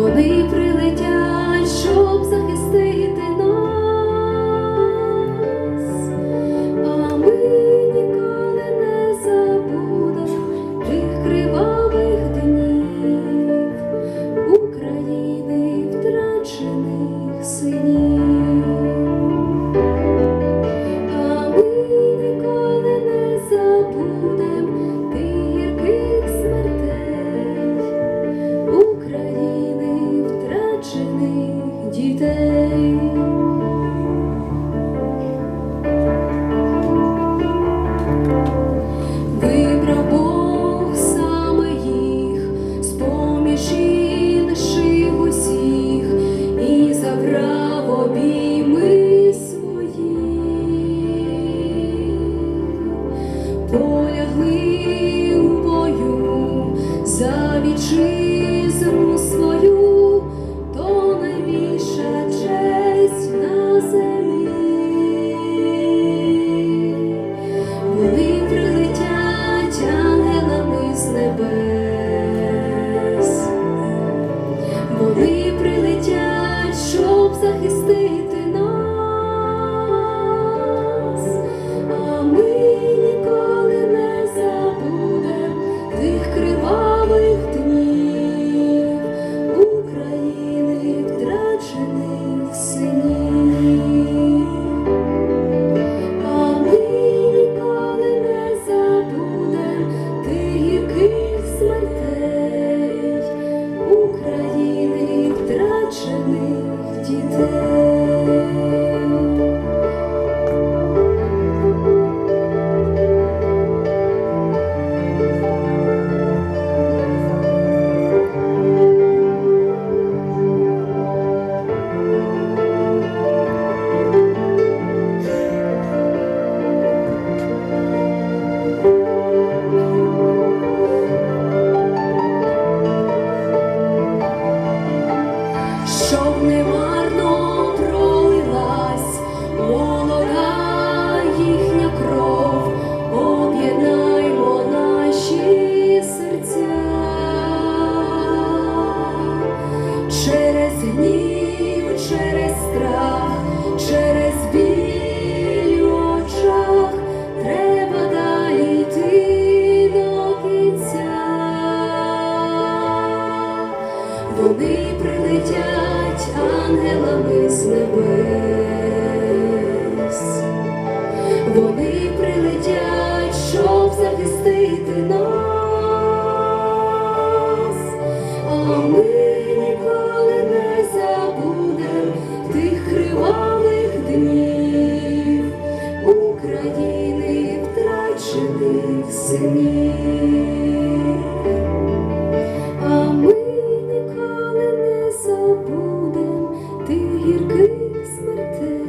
вони прилетять, полягли у бою за вітчизну свою, то найбільша честь на землі. Вони прилетять ангелами з небес, вони прилетять, щоб захистити нас, гнів, через страх, через біль у очах. Треба далі йти до кінця. Вони прилетять ангелами з небес, вони прилетять, щоб захистити нас, а ми України втрачених синів, а ми ніколи не забудем тих гірких смертей.